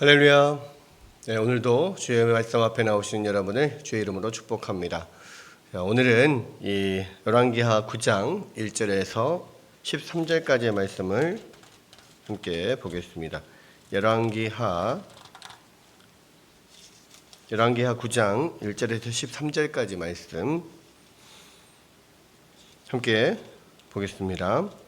할렐루야. 네, 오늘도 주의 말씀 앞에 나오신 여러분을 주의 이름으로 축복합니다. 자, 오늘은 이 열왕기하 9장 1절에서 13절까지의 말씀을 함께 보겠습니다. 열왕기하 열왕기하 9장 1절에서 13절까지 말씀 함께 보겠습니다.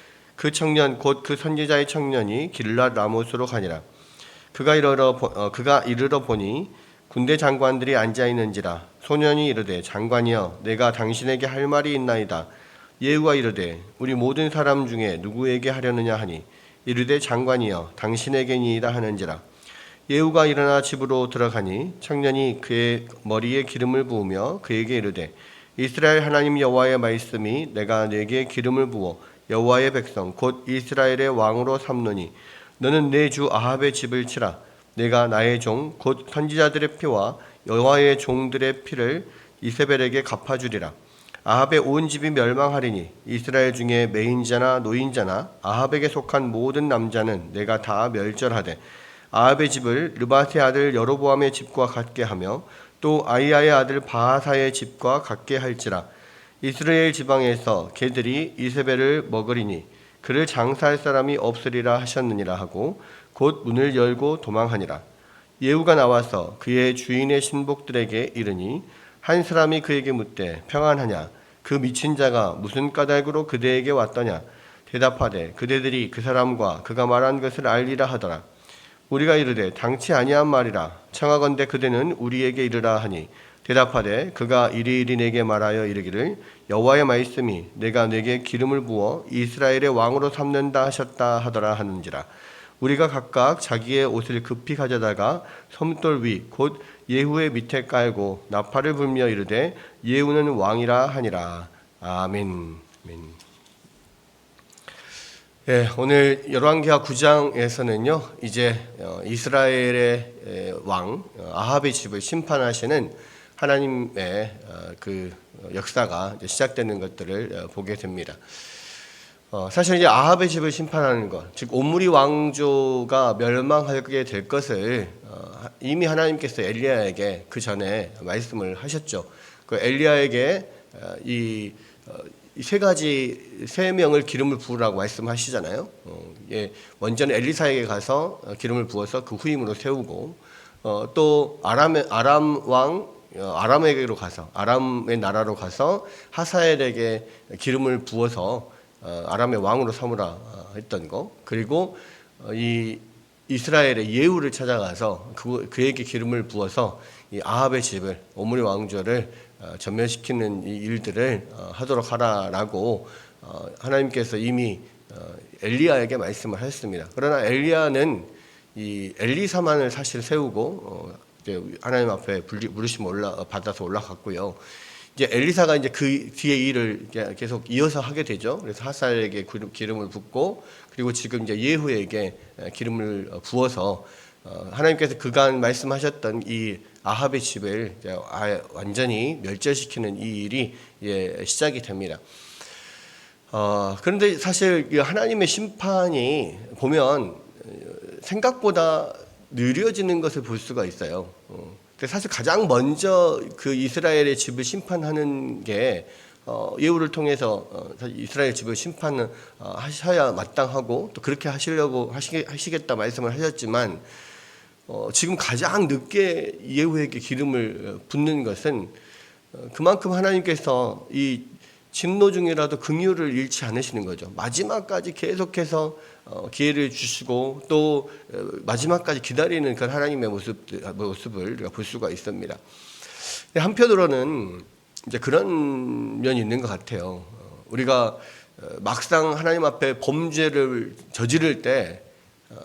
그 청년 곧 그 선지자의 청년이 길랏 라못으로 가니라. 그가 이르러 보- 어, 그가 이르러 보니 군대 장관들이 앉아 있는지라 소년이 이르되 장관이여 내가 당신에게 할 말이 있나이다. 예후가 이르되 우리 모든 사람 중에 누구에게 하려느냐 하니 이르되 장관이여 당신에게니이다 하는지라. 예후가 일어나 집으로 들어가니 청년이 그의 머리에 기름을 부으며 그에게 이르되 이스라엘 하나님 여호와의 말씀이 내가 내게 기름을 부어 여호와의 백성 곧 이스라엘의 왕으로 삼노니 너는 내 주 아합의 집을 치라. 내가 나의 종 곧 선지자들의 피와 여호와의 종들의 피를 이세벨에게 갚아주리라. 아합의 온 집이 멸망하리니 이스라엘 중에 매인자나 노인자나 아합에게 속한 모든 남자는 내가 다 멸절하되 아합의 집을 르바스의 아들 여로보암의 집과 같게 하며 또 아이야의 아들 바하사의 집과 같게 할지라 이스라엘 지방에서 개들이 이세벨을 먹으리니 그를 장사할 사람이 없으리라 하셨느니라 하고 곧 문을 열고 도망하니라. 예후가 나와서 그의 주인의 신복들에게 이르니 한 사람이 그에게 묻되 평안하냐? 그 미친 자가 무슨 까닭으로 그대에게 왔더냐? 대답하되 그대들이 그 사람과 그가 말한 것을 알리라 하더라. 우리가 이르되 당치 아니한 말이라. 청하건대 그대는 우리에게 이르라 하니 대답하되 그가 이리이리 내게 말하여 이르기를 여호와의 말씀이 내가 내게 기름을 부어 이스라엘의 왕으로 삼는다 하셨다 하더라 하는지라. 우리가 각각 자기의 옷을 급히 가져다가 섬돌 위 곧 예후의 밑에 깔고 나팔을 불며 이르되 예후는 왕이라 하니라. 아멘. 아멘. 예, 오늘 열왕기하 9장에서는요. 이제 어, 이스라엘의 에, 왕 어, 아합의 집을 심판하시는 하나님의 어, 그 역사가 이제 시작되는 것들을 어, 보게 됩니다. 어, 사실 이제 아합의 집을 심판하는 것, 즉 오므리 왕조가 멸망하게 될 것을 어, 이미 하나님께서 엘리야에게 그 전에 말씀을 하셨죠. 그 엘리야에게 어, 이 어, 이세 가지 세 명을 기름을 부으라고 말씀하시잖아요. 어, 예, 먼저는 엘리사에게 가서 어, 기름을 부어서 그 후임으로 세우고 어, 또 아람 아람 왕 어, 아람에게로 가서 아람의 나라로 가서 하사엘에게 기름을 부어서 어, 아람의 왕으로 삼으라 어, 했던 거 그리고 어, 이 이스라엘의 예후를 찾아가서 그, 그에게 기름을 부어서 이 아합의 집을 오므리 왕조를 어, 전멸시키는 이 일들을 어, 하도록 하라라고 어, 하나님께서 이미 어, 엘리야에게 말씀을 하셨습니다. 그러나 엘리야는 이 엘리사만을 사실 세우고 어, 이제 하나님 앞에 부르심 올라 어, 받아서 올라갔고요. 이제 엘리사가 이제 그 뒤에 일을 계속 이어서 하게 되죠. 그래서 하살에게 기름- 기름을 붓고 그리고 지금 이제 예후에게 기름을 어, 부어서 어, 하나님께서 그간 말씀하셨던 이 아합의 집을 아예 완전히 멸절시키는 이 일이 예, 시작이 됩니다. 어, 그런데 사실 이 하나님의 심판이 보면 어, 생각보다 느려지는 것을 볼 수가 있어요. 어, 근데 사실 가장 먼저 그 이스라엘의 집을 심판하는 게 어, 예후를 통해서 어, 이스라엘 집을 심판을 어, 하셔야 마땅하고 또 그렇게 하시려고 하시게, 하시겠다 말씀을 하셨지만 어, 지금 가장 늦게 예후에게 기름을 어, 붓는 것은 어, 그만큼 하나님께서 이 진노 중이라도 긍휼을 잃지 않으시는 거죠. 마지막까지 계속해서 어, 기회를 주시고 또 어, 마지막까지 기다리는 그런 하나님의 모습 모습을 우리가 볼 수가 있습니다. 한편으로는 이제 그런 면이 있는 것 같아요. 어, 우리가 어, 막상 하나님 앞에 범죄를 저지를 때 어,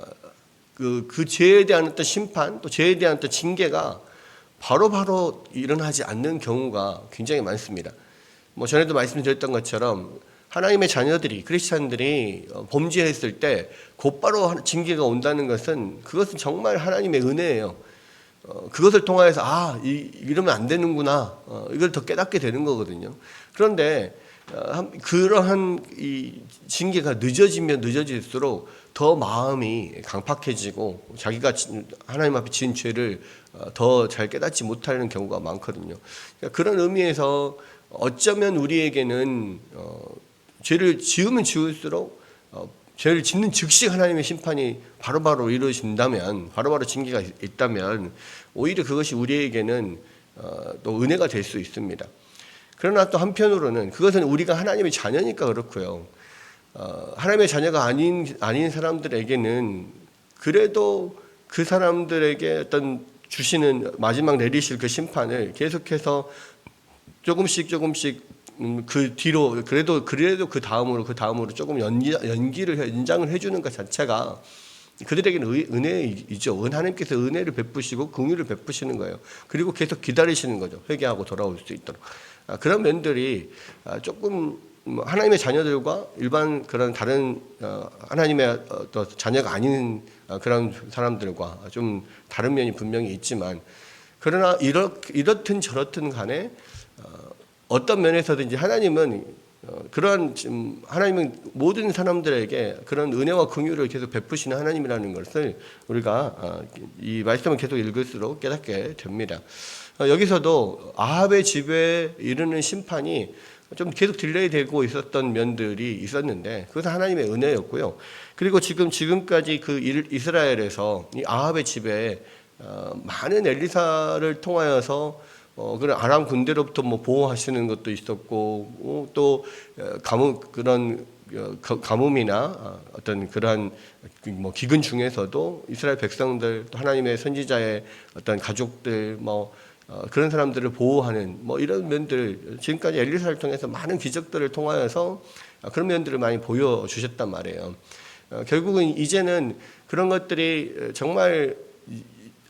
그, 그 죄에 대한 어떤 심판 또 죄에 대한 어떤 징계가 바로 바로 일어나지 않는 경우가 굉장히 많습니다. 뭐 전에도 말씀드렸던 것처럼 하나님의 자녀들이 크리스찬들이 어, 범죄했을 때 곧바로 하- 징계가 온다는 것은 그것은 정말 하나님의 은혜예요. 어, 그것을 통하여서 아 이, 이러면 안 되는구나 어, 이걸 더 깨닫게 되는 거거든요. 그런데 그러한 이 징계가 늦어지면 늦어질수록 더 마음이 강팍해지고 자기가 진- 하나님 앞에 지은 죄를 어, 더잘 깨닫지 못하는 경우가 많거든요. 그러니까 그런 의미에서 어쩌면 우리에게는 어, 죄를 지으면 지을수록 어, 죄를 짓는 즉시 하나님의 심판이 바로바로 이루어진다면 바로바로 징계가 있- 있다면 오히려 그것이 우리에게는 어, 또 은혜가 될 수 있습니다. 그러나 또 한편으로는 그것은 우리가 하나님의 자녀니까 그렇고요. 어, 하나님의 자녀가 아닌 아닌 사람들에게는 그래도 그 사람들에게 어떤 주시는 마지막 내리실 그 심판을 계속해서 조금씩 조금씩 음, 그 뒤로 그래도 그래도 그 다음으로 그 다음으로 조금 연기, 연기를 해- 연장을 해주는 것 자체가 그들에게는 의- 은혜이죠. 은 하나님께서 은혜를 베푸시고 긍휼을 베푸시는 거예요. 그리고 계속 기다리시는 거죠. 회개하고 돌아올 수 있도록 아, 그런 면들이 아, 조금 뭐 하나님의 자녀들과 일반 그런 다른 어, 하나님의 자녀가 아닌 어, 그런 사람들과 좀 다른 면이 분명히 있지만 그러나 이렇, 이렇든 저렇든 간에 어떤 면에서든지 하나님은 어, 그러한 지금 하나님은 모든 사람들에게 그런 은혜와 긍휼을 계속 베푸시는 하나님이라는 것을 우리가 어, 이 말씀을 계속 읽을수록 깨닫게 됩니다. 어, 여기서도 아합의 집에 이르는 심판이 좀 계속 딜레이 되고 있었던 면들이 있었는데 그것은 하나님의 은혜였고요. 그리고 지금 지금까지 그 일- 이스라엘에서 이 아합의 집에 어, 많은 엘리사를 통하여서 어, 그런 아람 군대로부터 뭐 보호하시는 것도 있었고 어, 또 어, 가뭄 그런 어, 가- 가뭄이나 어, 어떤 그러한 그뭐 기근 중에서도 이스라엘 백성들 또 하나님의 선지자의 어떤 가족들 뭐 어, 그런 사람들을 보호하는 뭐 이런 면들 지금까지 엘리사를 통해서 많은 기적들을 통하여서 아, 그런 면들을 많이 보여주셨단 말이에요. 어, 결국은 이제는 그런 것들이 정말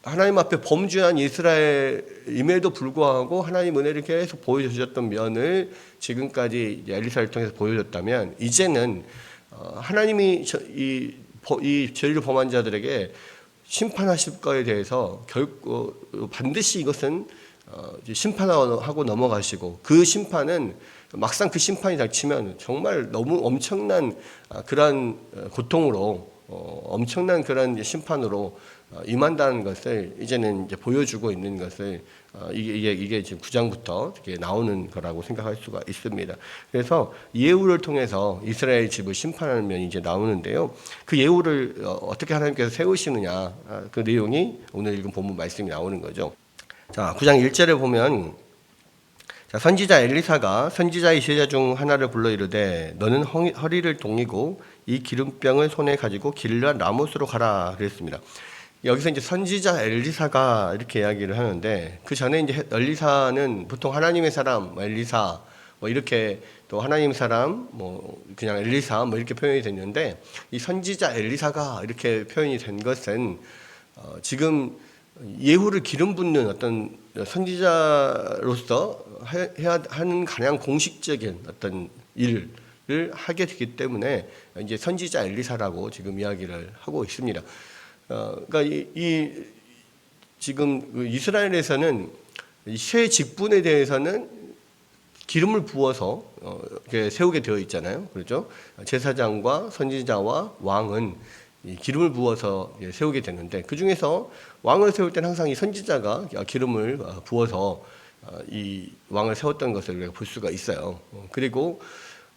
하나님 앞에 범죄한 이스라엘임에도 불구하고 하나님 은혜를 계속 보여주셨던 면을 지금까지 엘리사를 통해서 보여줬다면 이제는 어, 하나님이 저- 이, 버- 이 죄를 범한 자들에게 심판하실 거에 대해서 결코 반드시 이것은 어, 심판하고 넘어가시고 그 심판은 막상 그 심판이 닥치면 정말 너무 엄청난 아, 그러한 어, 고통으로 어, 엄청난 그런 심판으로 어, 임한다는 것을 이제는 이제 보여주고 있는 것을 어, 이게 이게, 이게 지금 9장부터 이렇게 나오는 거라고 생각할 수가 있습니다. 그래서 예후를 통해서 이스라엘 집을 심판하는 면이 이제 나오는데요. 그 예후를 어, 어떻게 하나님께서 세우시느냐 아, 그 내용이 오늘 읽은 본문 말씀이 나오는 거죠. 자, 9장 1절에 보면 자, 선지자 엘리사가 선지자의 제자 중 하나를 불러 이르되 너는 허- 허리를 동이고 이 기름병을 손에 가지고 길라 라모스로 가라 그랬습니다. 여기서 이제 선지자 엘리사가 이렇게 이야기를 하는데 그 전에 이제 엘리사는 보통 하나님의 사람 뭐 엘리사 뭐 이렇게 또 하나님 사람 뭐 그냥 엘리사 뭐 이렇게 표현이 됐는데 이 선지자 엘리사가 이렇게 표현이 된 것은 어, 지금 예후를 기름 붓는 어떤 선지자로서 해- 해야 하는 가장 공식적인 어떤 일을 하게 되기 때문에 이제 선지자 엘리사라고 지금 이야기를 하고 있습니다. 어, 그러니까 이, 이 지금 그 이스라엘에서는 이새 직분에 대해서는 기름을 부어서 어, 이렇게 세우게 되어 있잖아요. 그렇죠? 제사장과 선지자와 왕은 이 기름을 부어서 예, 세우게 되는데 그 중에서 왕을 세울 때는 항상 이 선지자가 기름을 어, 부어서 어, 이 왕을 세웠던 것을 우리가 볼 수가 있어요. 어, 그리고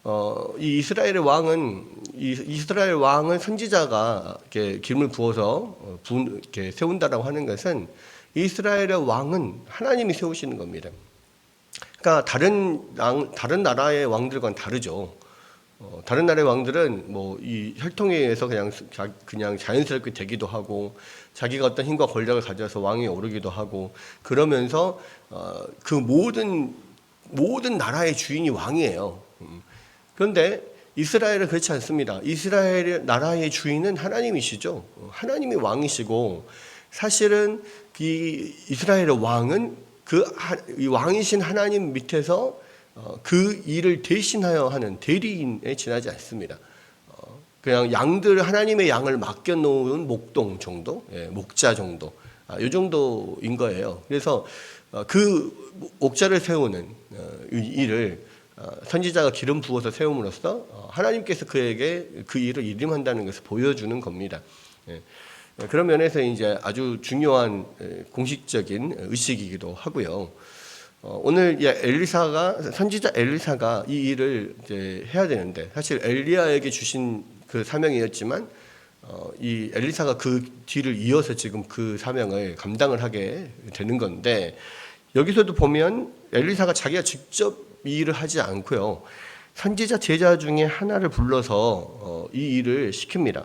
어, 이 이스라엘의 왕은 이 이스라엘 왕은 선지자가 이렇게 기름을 부어서 어, 부, 이렇게 세운다라고 하는 것은 이스라엘의 왕은 하나님이 세우시는 겁니다. 그러니까 다른 양, 다른 나라의 왕들과는 다르죠. 어, 다른 나라의 왕들은 뭐 이 혈통에 의해서 그냥 수- 자, 그냥 자연스럽게 되기도 하고 자기가 어떤 힘과 권력을 가져서 왕위에 오르기도 하고 그러면서 어, 그 모든 모든 나라의 주인이 왕이에요. 음. 그런데 이스라엘은 그렇지 않습니다. 이스라엘 나라의 주인은 하나님이시죠. 어, 하나님이 왕이시고 사실은 이 이스라엘의 왕은 그 왕이신 하나님 밑에서 어, 그 일을 대신하여 하는 대리인에 지나지 않습니다. 어, 그냥 양들 하나님의 양을 맡겨 놓은 목동 정도, 예, 목자 정도, 아, 이 정도인 거예요. 그래서 어, 그 목자를 세우는 일을 어, 선지자가 기름 부어서 세움으로써 어, 하나님께서 그에게 그 일을 이름한다는 것을 보여주는 겁니다. 예. 그런 면에서 이제 아주 중요한 에, 공식적인 의식이기도 하고요. 어, 오늘 이 엘리사가 선지자 엘리사가 이 일을 이제 해야 되는데 사실 엘리야에게 주신 그 사명이었지만 어, 이 엘리사가 그 뒤를 이어서 지금 그 사명을 감당을 하게 되는 건데 여기서도 보면 엘리사가 자기가 직접 이 일을 하지 않고요 선지자 제자 중에 하나를 불러서 어, 이 일을 시킵니다.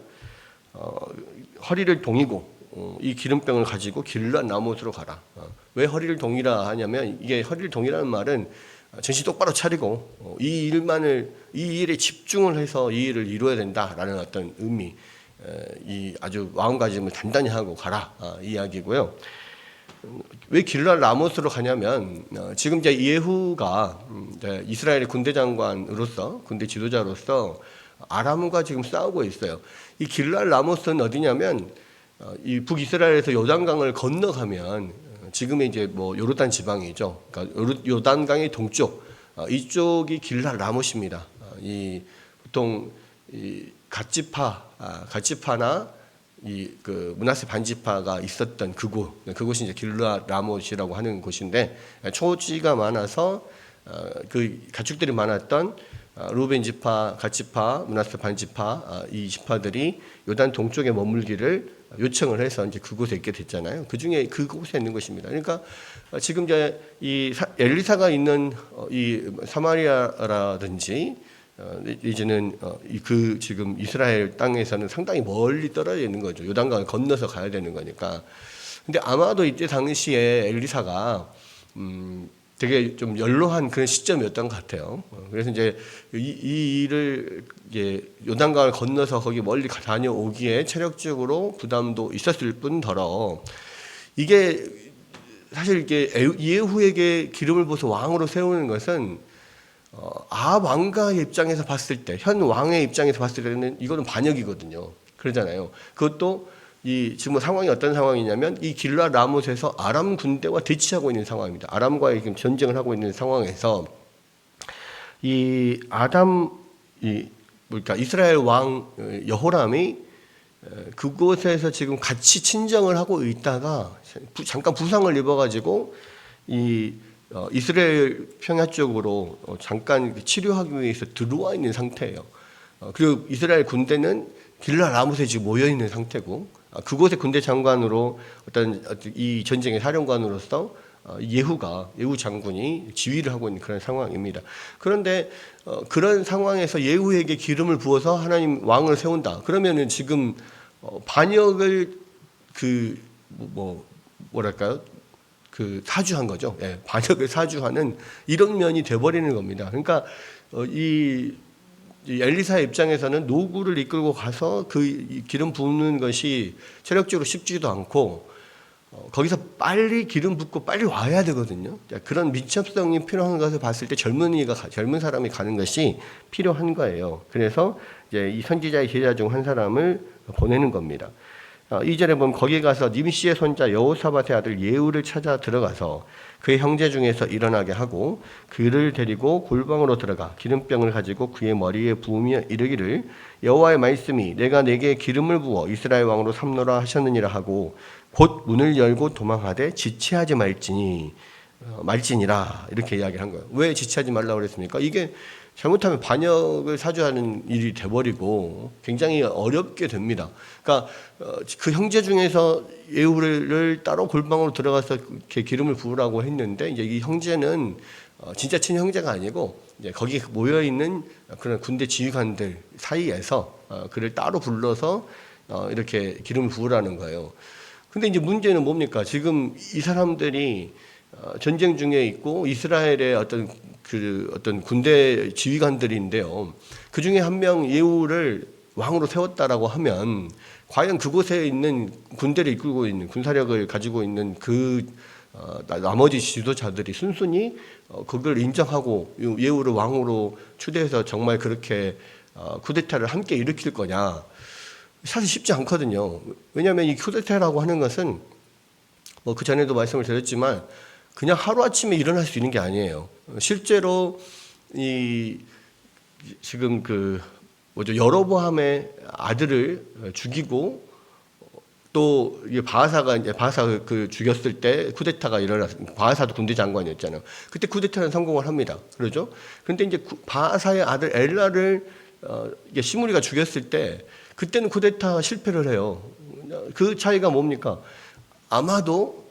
어, 허리를 동이고 어, 이 기름병을 가지고 길란 나못으로 가라. 어, 왜 허리를 동이라 하냐면 이게 허리를 동이라는 말은 정신 똑바로 차리고 어, 이 일만을 이 일에 집중을 해서 이 일을 이루어야 된다라는 어떤 의미, 에, 이 아주 마음가짐을 단단히 하고 가라 아, 이 이야기고요. 음, 왜 길랄 라모스로 가냐면 어, 지금 이제 예후가 음, 이스라엘의 군대 장관으로서 군대 지도자로서 아람과 지금 싸우고 있어요. 이 길랄 라모스는 어디냐면 어, 이 북이스라엘에서 요단강을 건너가면 어, 지금의 이제 뭐 요르단 지방이죠. 그러니까 요단강의 동쪽 어, 이쪽이 길랄 라모스입니다. 어, 이 보통 이 갓지파 아, 갓지파나 이 그 문하세 반지파가 있었던 그곳 그곳이 이제 길라 라못이라고 하는 곳인데 초지가 많아서 어, 그 가축들이 많았던 어, 루벤 지파, 갓지파, 문하세 반지파 아, 이 지파들이 요단 동쪽에 머물기를 요청을 해서 이제 그곳에 있게 됐잖아요. 그 중에 그곳에 있는 것입니다. 그러니까 어, 지금 이제 이 사- 엘리사가 있는 어, 이 사마리아라든지 어, 이제는 어, 이그 지금 이스라엘 땅에서는 상당히 멀리 떨어져 있는 거죠. 요단강을 건너서 가야 되는 거니까. 근데 아마도 이때 당시에 엘리사가 음, 되게 좀 연로한 그런 시점이었던 것 같아요. 어, 그래서 이제 이, 이 일을 이제 요단강을 건너서 거기 멀리 가- 다녀오기에 체력적으로 부담도 있었을 뿐더러 이게 사실 이게 에- 예후에게 기름을 부어서 왕으로 세우는 것은 어, 아 왕가의 입장에서 봤을 때, 현 왕의 입장에서 봤을 때는 이거는 반역이거든요. 그러잖아요. 그것도 이 지금 상황이 어떤 상황이냐면 이 길라 라못에서 아람 군대와 대치하고 있는 상황입니다. 아람과의 지금 전쟁을 하고 있는 상황에서 이 아담 이 그러니까 이스라엘 왕 어, 여호람이 어, 그곳에서 지금 같이 친정을 하고 있다가 부- 잠깐 부상을 입어가지고 이 어, 이스라엘 평야 쪽으로 어, 잠깐 치료하기 위해서 들어와 있는 상태예요. 어, 그리고 이스라엘 군대는 길라 라못에 지금 모여 있는 상태고 아, 그곳의 군대 장관으로 어떤 이 전쟁의 사령관으로서 어, 예후가 예후 장군이 지휘를 하고 있는 그런 상황입니다. 그런데 어, 그런 상황에서 예후에게 기름을 부어서 하나님 왕을 세운다. 그러면은 지금 어, 반역을 그 뭐 뭐랄까요? 그 사주한 거죠. 예, 반역을 사주하는 이런 면이 돼버리는 겁니다. 그러니까 어, 이, 이 엘리사의 입장에서는 노구를 이끌고 가서 그이 기름 부는 것이 체력적으로 쉽지도 않고 어, 거기서 빨리 기름 붓고 빨리 와야 되거든요. 자, 그런 민첩성이 필요한 것을 봤을 때 젊은이가 가- 젊은 사람이 가는 것이 필요한 거예요. 그래서 이제 이 선지자의 제자 중 한 사람을 보내는 겁니다. 어, 이절에 보면 거기 가서 님시의 손자 여호사밧의 아들 예후를 찾아 들어가서 그의 형제 중에서 일어나게 하고 그를 데리고 골방으로 들어가 기름병을 가지고 그의 머리에 부으며 이르기를 여호와의 말씀이 내가 내게 기름을 부어 이스라엘 왕으로 삼노라 하셨느니라 하고 곧 문을 열고 도망하되 지체하지 말지니 어, 말지니라 이렇게 이야기를 한 거예요. 왜 지체하지 말라고 그랬습니까? 이게 잘못하면 반역을 사주하는 일이 돼버리고 굉장히 어렵게 됩니다. 그러니까 어, 그 형제 중에서 예후를 따로 골방으로 들어가서 기름을 부으라고 했는데 이제 이 형제는 어, 진짜 친 형제가 아니고 이제 거기 모여 있는 그런 군대 지휘관들 사이에서 어, 그를 따로 불러서 어, 이렇게 기름을 부으라는 거예요. 근데 이제 문제는 뭡니까? 지금 이 사람들이 어, 전쟁 중에 있고 이스라엘의 어떤 그 어떤 군대 지휘관들인데요. 그 중에 한 명 예후를 왕으로 세웠다라고 하면 과연 그곳에 있는 군대를 이끌고 있는 군사력을 가지고 있는 그 어, 나- 나머지 지도자들이 순순히 어, 그걸 인정하고 이 예후를 왕으로 추대해서 정말 그렇게 어, 쿠데타를 함께 일으킬 거냐 사실 쉽지 않거든요. 왜냐하면 이 쿠데타라고 하는 것은 뭐 그 전에도 말씀을 드렸지만 그냥 하루 아침에 일어날 수 있는 게 아니에요. 실제로 이 지금 그 뭐죠 여로보암의 아들을 죽이고 또 이게 바하사가 이제 바하사 그 죽였을 때 쿠데타가 일어났 바하사도 군대 장관이었잖아요. 그때 쿠데타는 성공을 합니다. 그러죠? 그런데 이제 구- 바하사의 아들 엘라를 어, 이게 시므리가 죽였을 때 그때는 쿠데타 실패를 해요. 그 차이가 뭡니까? 아마도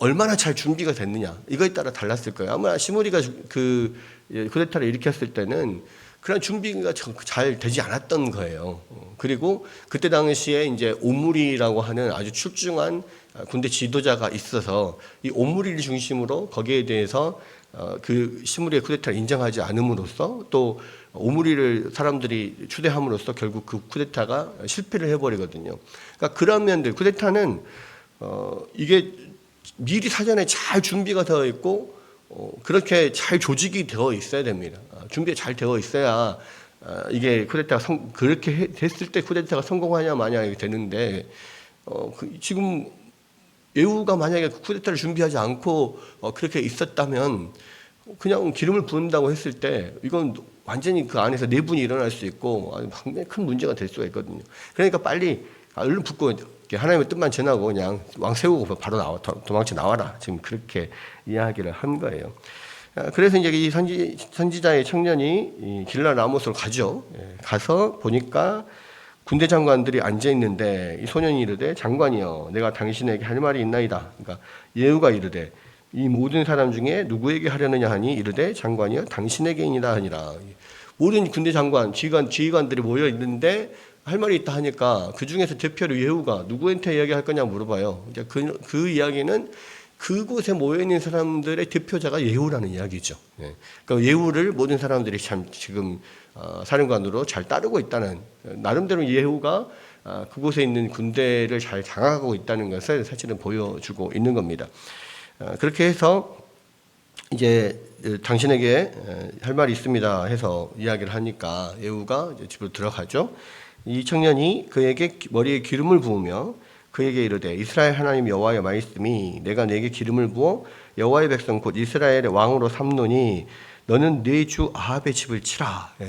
얼마나 잘 준비가 됐느냐 이거에 따라 달랐을 거예요. 아마 시므리가 주- 그 예, 쿠데타를 일으켰을 때는 그런 준비가 저- 잘 되지 않았던 거예요. 어, 그리고 그때 당시에 이제 오무리라고 하는 아주 출중한 아, 군대 지도자가 있어서 이 오무리를 중심으로 거기에 대해서 어, 그 시므리의 쿠데타를 인정하지 않음으로써 또 오무리를 사람들이 추대함으로써 결국 그 쿠데타가 실패를 해버리거든요. 그러니까 그런 면들 쿠데타는 어, 이게 미리 사전에 잘 준비가 되어 있고 어, 그렇게 잘 조직이 되어 있어야 됩니다. 아, 준비가 잘 되어 있어야 아, 이게 쿠데타가 성, 그렇게 해- 됐을 때 쿠데타가 성공하냐 마냐 되는데 어, 그, 지금 예후가 만약에 그 쿠데타를 준비하지 않고 어, 그렇게 있었다면 그냥 기름을 부은다고 했을 때 이건 완전히 그 안에서 내분이 일어날 수 있고 아주 상당히 큰 문제가 될 수가 있거든요. 그러니까 빨리 아, 얼른 이렇게 하나님의 뜻만 전하고 그냥 왕 세우고 바로 나와 도- 도망쳐 나와라. 지금 그렇게 이야기를 한 거예요. 아, 그래서 이제 이 선지, 선지자의 청년이 이 길라 라모스로 가죠. 예, 가서 보니까 군대 장관들이 앉아 있는데 이 소년이 이르되 장관이여 내가 당신에게 할 말이 있나이다. 그러니까 예후가 이르되 이 모든 사람 중에 누구에게 하려느냐 하니 이르되 장관이여 당신에게이니라 하니라. 모든 군대 장관, 지휘관, 지휘관들이 모여 있는데 할 말이 있다 하니까 그 중에서 대표로 예후가 누구한테 이야기할 거냐 물어봐요. 이제 그, 그 이야기는 그곳에 모여 있는 사람들의 대표자가 예후라는 이야기죠. 예. 그러니까 예후를 모든 사람들이 참 지금 어, 사령관으로 잘 따르고 있다는 나름대로 예후가 아, 그곳에 있는 군대를 잘 장악하고 있다는 것을 사실은 보여주고 있는 겁니다. 어, 그렇게 해서 이제 어, 당신에게 어, 할 말이 있습니다 해서 이야기를 하니까 이제 집으로 들어가죠. 이 청년이 그에게 기- 머리에 기름을 부으며 그에게 이르되 이스라엘 하나님 여호와의 말씀이 내가 내게 기름을 부어 여호와의 백성 곧 이스라엘의 왕으로 삼노니 너는 네 주 아합의 집을 치라. 예.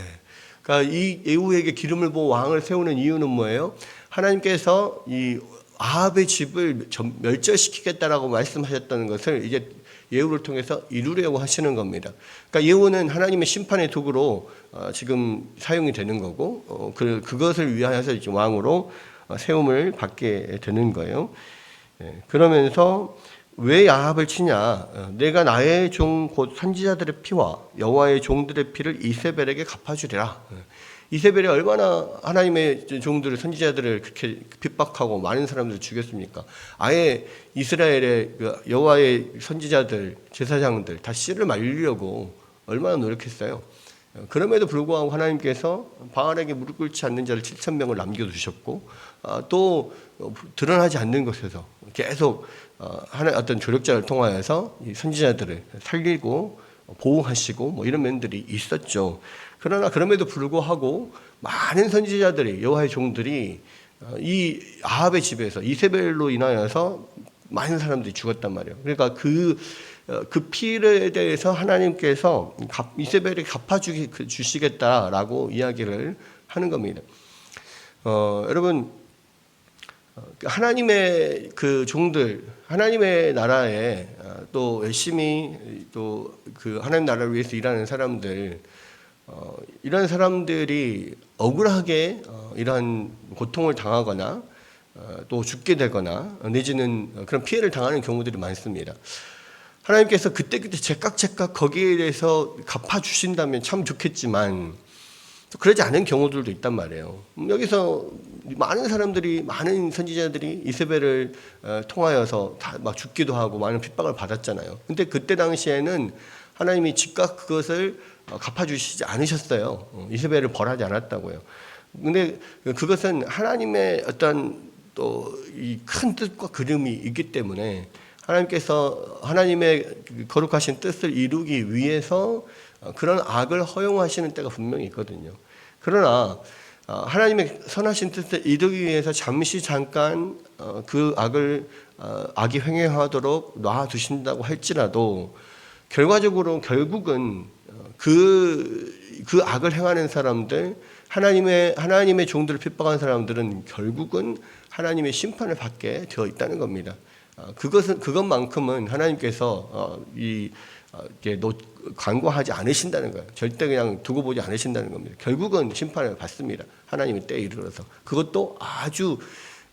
그러니까 이 예후에게 기름을 부어 왕을 세우는 이유는 뭐예요? 하나님께서 이 아합의 집을 전- 멸절시키겠다라고 말씀하셨다는 것을 이제 예후를 통해서 이루려고 하시는 겁니다. 그러니까 예후는 하나님의 심판의 도구로 어, 지금 사용이 되는 거고 어, 그, 그것을 위하여서 이제 왕으로 어, 세움을 받게 되는 거예요. 예, 그러면서 왜 야합을 치냐? 어, 내가 나의 종 곧 선지자들의 피와 여호와의 종들의 피를 이세벨에게 갚아주리라. 예, 이세벨이 얼마나 하나님의 종들을 선지자들을 그렇게 핍박하고 많은 사람들을 죽였습니까? 아예 이스라엘의 그 여호와의 선지자들, 제사장들 다 씨를 말리려고 얼마나 노력했어요. 어, 그럼에도 불구하고 하나님께서 바알에게 무릎 꿇지 않는 자를 7천 명을 남겨두셨고 아, 또 어, 드러나지 않는 곳에서 계속 어, 하나 어떤 조력자를 통하여서 이 선지자들을 살리고 보호하시고 뭐 이런 면들이 있었죠. 그러나 그럼에도 불구하고 많은 선지자들이 여호와의 종들이 어, 이 아합의 집에서 이세벨로 인하여서 많은 사람들이 죽었단 말이에요. 그러니까 그, 어, 그 피를 대해서 하나님께서 갚- 이세벨이 갚아주기 그 이야기를 하는 겁니다. 어, 여러분 어, 하나님의 그 종들, 하나님의 나라에 어, 또 열심히 또 그 하나님 나라를 위해서 일하는 사람들, 어, 이런 사람들이 억울하게 어, 이러한 고통을 당하거나 어, 또 죽게 되거나 내지는 그런 피해를 당하는 경우들이 많습니다. 하나님께서 그때그때 제깍제깍 거기에 대해서 갚아주신다면 참 좋겠지만 또 그러지 않은 경우들도 있단 말이에요. 음, 여기서 많은 사람들이 많은 선지자들이 이세벨을 어, 통하여서 다 막 죽기도 하고 많은 핍박을 받았잖아요. 근데 그때 당시에는 하나님이 즉각 그것을 어, 갚아주시지 않으셨어요. 어, 이세벨을 벌하지 않았다고요. 근데 그것은 하나님의 어떤 또 이 큰 뜻과 그림이 있기 때문에 하나님께서 하나님의 그 거룩하신 뜻을 이루기 위해서 어, 그런 악을 허용하시는 때가 분명히 있거든요. 그러나 어, 하나님의 선하신 뜻을 이루기 위해서 잠시 잠깐 어, 그 악을 어, 악이 횡행하도록 놔두신다고 할지라도 결과적으로 결국은 그, 그 악을 행하는 사람들, 하나님의, 하나님의 종들을 핍박한 사람들은 결국은 하나님의 심판을 받게 되어 있다는 겁니다. 어, 그것은, 그것만큼은 하나님께서 어, 이, 어, 이렇게 노, 간과하지 않으신다는 거예요. 절대 그냥 두고 보지 않으신다는 겁니다. 결국은 심판을 받습니다. 하나님의 때에 이르러서. 그것도 아주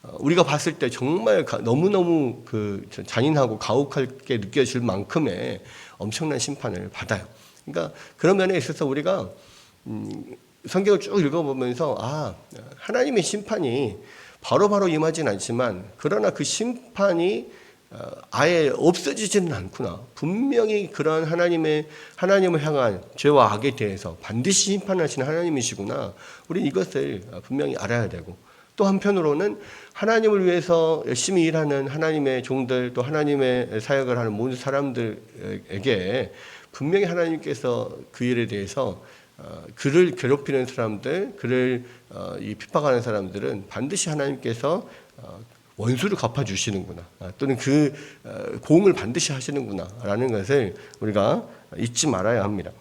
어, 우리가 봤을 때 정말 가- 너무너무 그 잔인하고 가혹하게 느껴질 만큼의 엄청난 심판을 받아요. 그러니까 그런 면에 있어서 우리가 음, 성경을 쭉 읽어보면서 아 하나님의 심판이 바로바로 임하진 않지만 그러나 그 심판이 어, 아예 없어지지는 않구나. 분명히 그런 하나님의 하나님을 향한 죄와 악에 대해서 반드시 심판하시는 하나님이시구나. 우리 이것을 분명히 알아야 되고 또 한편으로는 하나님을 위해서 열심히 일하는 하나님의 종들 또 하나님의 사역을 하는 모든 사람들에게 분명히 하나님께서 그 일에 대해서 어, 그를 괴롭히는 사람들, 그를 어, 이 핍박하는 사람들은 반드시 하나님께서 어, 원수를 갚아 주시는구나 아, 또는 그 어, 보응을 반드시 하시는구나 라는 것을 우리가 잊지 말아야 합니다.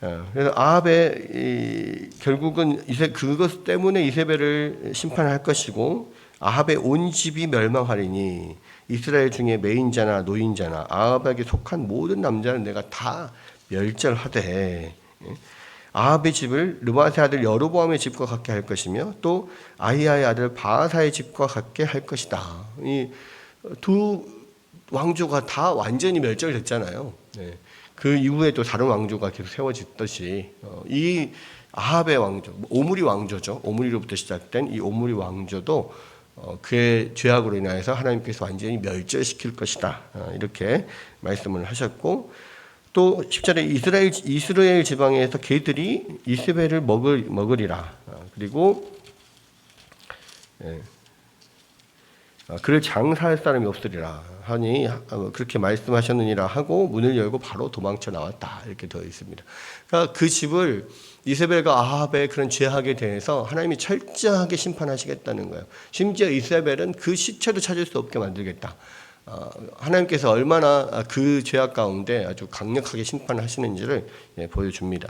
어, 그래서 아합의 이, 결국은 이세 그것 때문에 이세벨을 심판할 것이고 아합의 온 집이 멸망하리니 이스라엘 중에 매인자나 노인자나 아합에게 속한 모든 남자는 내가 다 멸절하되 예. 아합의 집을 르바세 아들 여로보암의 집과 같게 할 것이며 또 아히야의 아들 바하사의 집과 같게 할 것이다. 이 두 왕조가 다 완전히 멸절됐잖아요. 네. 그 이후에 또 다른 왕조가 계속 세워졌듯이 어, 이 아합의 왕조, 오므리 왕조죠. 오므리로부터 시작된 이 오므리 왕조도 어, 그의 죄악으로 인하여서 하나님께서 완전히 멸절시킬 것이다. 어, 이렇게 말씀을 하셨고 또 10절에 이스라엘 이스라엘 지방에서 개들이 이스벨을 먹을 먹으리라. 어, 그리고 예. 어, 그를 장사할 사람이 없으리라 하니 어, 그렇게 말씀하셨느니라 하고 문을 열고 바로 도망쳐 나왔다 이렇게 되어 있습니다. 그러니까 그 집을 이세벨과 아합의 그런 죄악에 대해서 하나님이 철저하게 심판하시겠다는 거예요. 심지어 이세벨은 그 시체도 찾을 수 없게 만들겠다. 어, 하나님께서 얼마나 그 죄악 가운데 아주 강력하게 심판하시는지를 예, 보여줍니다.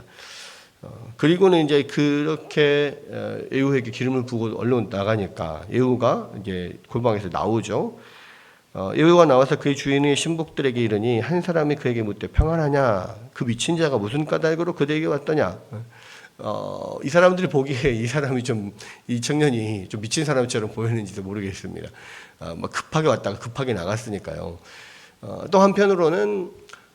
어, 그리고는 이제 그렇게 어, 예후에게 기름을 부고 얼른 나가니까 예후가 이제 골방에서 나오죠. 어, 예후가 나와서 그의 주인의 신복들에게 이르니 한 사람이 그에게 묻되 평안하냐 그 미친 자가 무슨 까닭으로 그대에게 왔더냐 어, 이 사람들이 보기에 이 사람이 좀 이 청년이 좀 미친 사람처럼 보였는지도 모르겠습니다. 어, 뭐 급하게 왔다가 급하게 나갔으니까요. 어, 또 한편으로는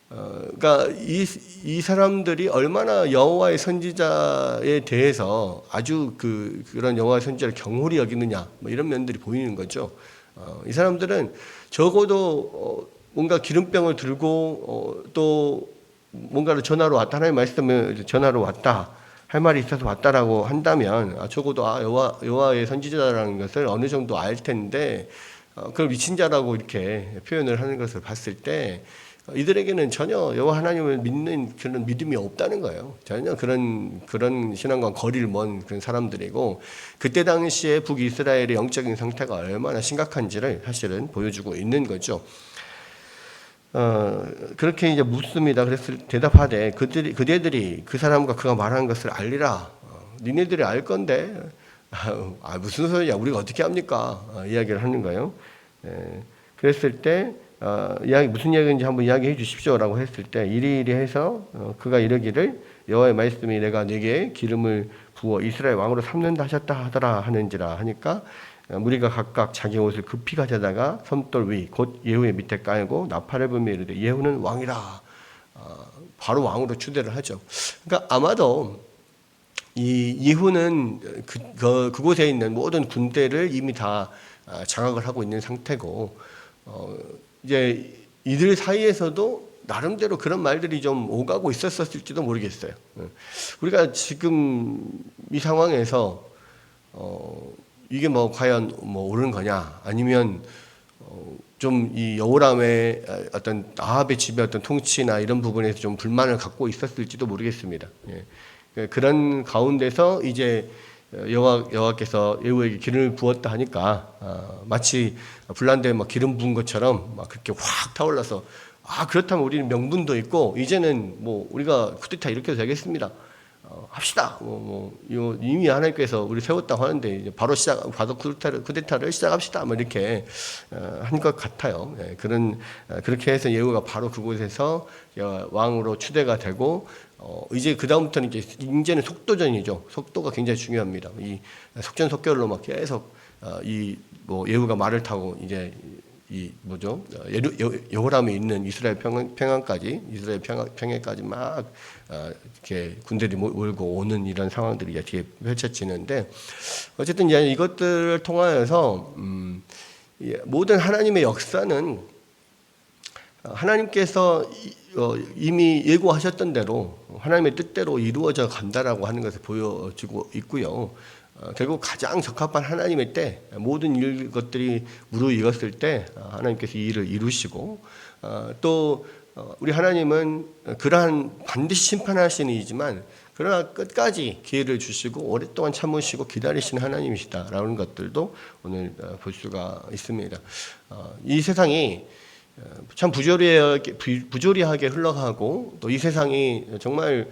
어, 그러니까 이, 이 사람들이 얼마나 여호와의 선지자에 대해서 아주 그 그런 여호와의 선지자를 경홀히 여기느냐 뭐 이런 면들이 보이는 거죠. 어, 이 사람들은 적어도 어, 뭔가 기름병을 들고 어, 또 뭔가를 전화로 왔다 하나님 말씀을 전화로 왔다 할 말이 있어서 왔다라고 한다면 아, 적어도 아, 여호와 여호와의 선지자라는 것을 어느 정도 알 텐데 어, 그걸 미친 자라고 이렇게 표현을 하는 것을 봤을 때 어, 이들에게는 전혀 여호와 하나님을 믿는 그런 믿음이 없다는 거예요. 전혀 그런 그런 신앙과 거리를 먼 그런 사람들이고 그때 당시에 북이스라엘의 영적인 상태가 얼마나 심각한지를 사실은 보여주고 있는 거죠. 어, 그렇게 이제 묻습니다. 그래서 대답하되 그들이 그대들이 그 사람과 그가 말하는 것을 알리라. 어, 니네들이 알 건데 아, 무슨 소리야? 우리가 어떻게 합니까? 어, 이야기를 하는 거예요. 에, 그랬을 때 어, 이야기 무슨 이야기인지 한번 이야기해 주십시오라고 했을 때 이리이리 해서 어, 그가 이르기를 여호와의 말씀이 내가 네게 기름을 부어 이스라엘 왕으로 삼는다 하셨다 하더라 하는지라 하니까 어, 무리가 각각 자기 옷을 급히 가져다가 섬돌 위 곧 예후의 밑에 깔고 나팔을 불며 이르되 예후는 왕이라 어, 바로 왕으로 추대를 하죠. 그러니까 아마도 이 이후는 그, 그 그곳에 있는 모든 군대를 이미 다 아, 장악을 하고 있는 상태고 어, 이제 이들 사이에서도 나름대로 그런 말들이 좀 오가고 있었을지도 모르겠어요. 어, 우리가 지금 이 상황에서 어, 이게 뭐 과연 뭐 옳은 거냐 아니면 어, 좀이 여호람의 어떤 아합의 집의 어떤 통치나 이런 부분에서 좀 불만을 갖고 있었을지도 모르겠습니다. 예. 그- 그런 가운데서 이제 여호와 여호와께서 예후에게 기름을 부었다 하니까 아, 마치 불난데 막 기름 부은 것처럼 막 그렇게 확 타올라서 아 그렇다면 우리는 명분도 있고 이제는 뭐 우리가 쿠데타 이렇게 해도 되겠습니다. 어, 합시다. 뭐, 뭐, 이미 하나님께서 우리 세웠다고 하는데 바로 시작, 바로 쿠데타를, 쿠데타를 시작합시다. 뭐 이렇게 어, 한것 같아요. 예, 그런 어, 그렇게 해서 예후가 바로 그곳에서 어, 왕으로 추대가 되고 어, 이제 그 다음부터는 이제 이제는 속도전이죠. 속도가 굉장히 중요합니다. 이 속전속결로 막 계속 어, 이뭐 예후가 말을 타고 이제 이 뭐죠 어, 예루- 여- 여호람에 있는 이스라엘 평안, 평안까지 이스라엘 평안, 평해까지 막 어, 이렇게 군대들이 몰- 몰고 오는 이런 상황들이 뒤에 펼쳐지는데 어쨌든 이제 이것들을 통하여서 음, 이 모든 하나님의 역사는 어, 하나님께서 이- 어, 이미 예고하셨던 대로 하나님의 뜻대로 이루어져 간다라고 하는 것을 보여지고 있고요. 어, 결국 가장 적합한 하나님의 때 모든 일 것들이 무르익었을 때 어, 하나님께서 이 일을 이루시고 어, 또 어, 우리 하나님은 그러한 반드시 심판하시는 이지만 그러나 끝까지 기회를 주시고 오랫동안 참으시고 기다리시는 하나님이시다라는 것들도 오늘 어, 볼 수가 있습니다. 어, 이 세상이 어, 참 부조리하게, 부- 부조리하게 흘러가고 또 이 세상이 정말 어,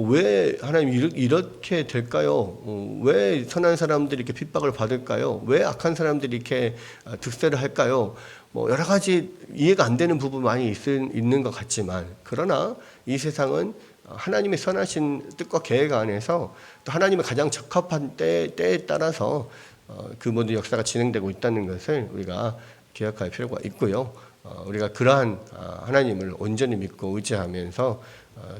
왜 하나님 이렇게 될까요? 어, 왜 선한 사람들이 이렇게 핍박을 받을까요? 왜 악한 사람들이 이렇게 어, 득세를 할까요? 뭐 여러 가지 이해가 안 되는 부분 많이 있, 있는 것 같지만 그러나 이 세상은 하나님의 선하신 뜻과 계획 안에서 또 하나님의 가장 적합한 때, 때에 따라서 어, 그 모든 역사가 진행되고 있다는 것을 우리가 기억할 필요가 있고요. 어, 우리가 그러한 아, 하나님을 온전히 믿고 의지하면서 어,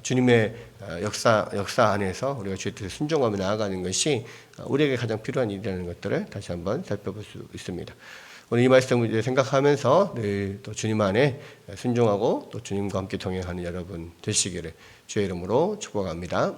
주님의 어, 역사 역사 안에서 우리가 주의 뜻에 순종하며 나아가는 것이 어, 우리에게 가장 필요한 일이라는 것들을 다시 한번 살펴볼 수 있습니다. 오늘 이 말씀을 생각하면서 늘 또 주님 안에 순종하고 또 주님과 함께 동행하는 여러분 되시기를 주의 이름으로 축복합니다.